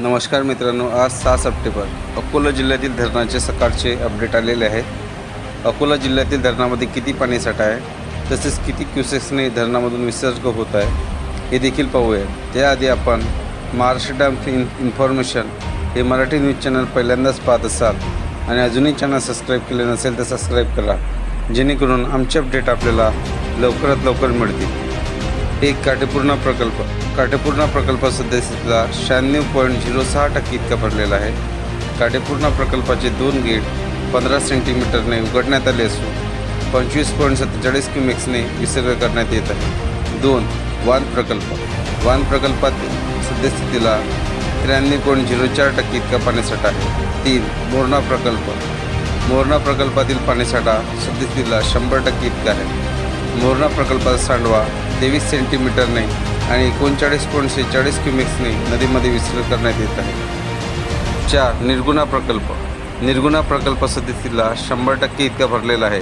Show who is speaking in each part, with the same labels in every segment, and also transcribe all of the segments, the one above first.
Speaker 1: नमस्कार मित्रांनो आज सहा सप्टेंबर. अकोला जिल्ह्यातील धरणाचे सकाळचे अपडेट आलेले आहेत अकोला जिल्ह्यातील धरणामध्ये किती पाणीसाठा आहे? तसेच किती क्युसेक्सने धरणामधून विसर्ग होत आहे? हे देखील पाहूया. त्याआधी आपण महाराष्ट्र डॅम इन इन्फॉर्मेशन हे मराठी न्यूज चॅनल पहिल्यांदाच पाहत असाल आणि अजूनही चॅनल सबस्क्राईब केले नसेल तर सबस्क्राईब करा. जेणेकरून आमचे अपडेट आपल्याला लवकरात लवकर मिळतील. एक काटेपूर्णा प्रकल्प. काटेपूर्णा प्रकल्प सदस्यता शहाण्णव पॉईंट झिरो सहा टक्के इतका भरलेला आहे. काटेपूर्णा प्रकल्पाचे दोन गेट पंधरा सेंटीमीटरने उघडण्यात आले असून पंचवीस पॉईंट सत्तेचाळीस क्युमेक्सने विसर्ग करण्यात येत आहे. दोन वान प्रकल्प. वान प्रकल्पातील सद्यस्थितीला त्र्याण्णव पॉईंट झिरो चार टक्के इतका पाणीसाठा आहे. तीन मोरणा प्रकल्प. मोरणा प्रकल्पातील पाणीसाठा सद्यस्थितीला शंभर टक्के इतका आहे. मोरणा प्रकल्पाचा सांडवा तेवीस सेंटीमीटरने आणि एकोणचाळीस पॉईंट सेहेचाळीस क्युमिक्सने नदीमध्ये विसर्ग करण्यात येत आहे. चार निर्गुणा प्रकल्प. निर्गुणा प्रकल्प सदस्यला शंभर टक्के इतका भरलेला आहे.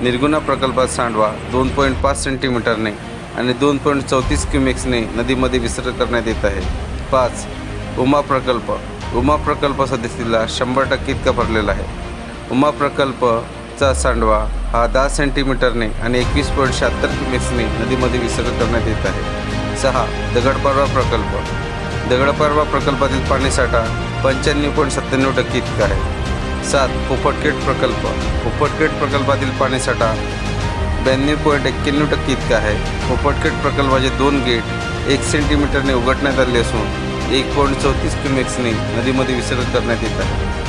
Speaker 1: निर्गुणा प्रकल्पात सांडवा दोन पॉईंट पाच सेंटीमीटरने आणि दोन पॉईंट चौतीस क्युमिक्सने नदीमध्ये विसर्ग करण्यात येत आहे. पाच उमा प्रकल्प. उमा प्रकल्प सदस्यला शंभर टक्के इतका भरलेला आहे. उमा प्रकल्प नदीचा सांडवा हा दहा सेंटीमीटरने आणि एकवीस पॉईंट शहात्तर क्युमिक्सने नदीमध्ये विसर्ग करण्यात येत आहे. सहा दगडपारवा प्रकल्प. दगडपारवा प्रकल्पातील पाणीसाठा पंच्याण्णव पॉईंट सत्त्याण्णव टक्के इतका आहे. सात पोपटकेट प्रकल्प. पोपटकेट प्रकल्पातील पाणीसाठा ब्याण्णव पॉईंट एक्क्याण्णव टक्के इतका आहे. पोपटकेट प्रकल्पाचे दोन गेट एक सेंटीमीटरने उघडण्यात आले असून एक पॉईंट चौतीस क्युमेक्सने नदीमध्ये विसर्ग करण्यात येत आहे.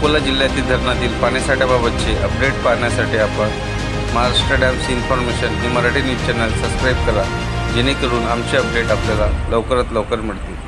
Speaker 1: अकोला जिल्ह्यातील धरणातील पाणीसाठ्याबाबतचे अपडेट पाहण्यासाठी आपण महाराष्ट्र डॅम्स इन्फॉर्मेशन ही मराठी न्यूज चॅनल सबस्क्राईब करा. जेणेकरून आमचे अपडेट आपल्याला लवकरात लवकर मिळतील.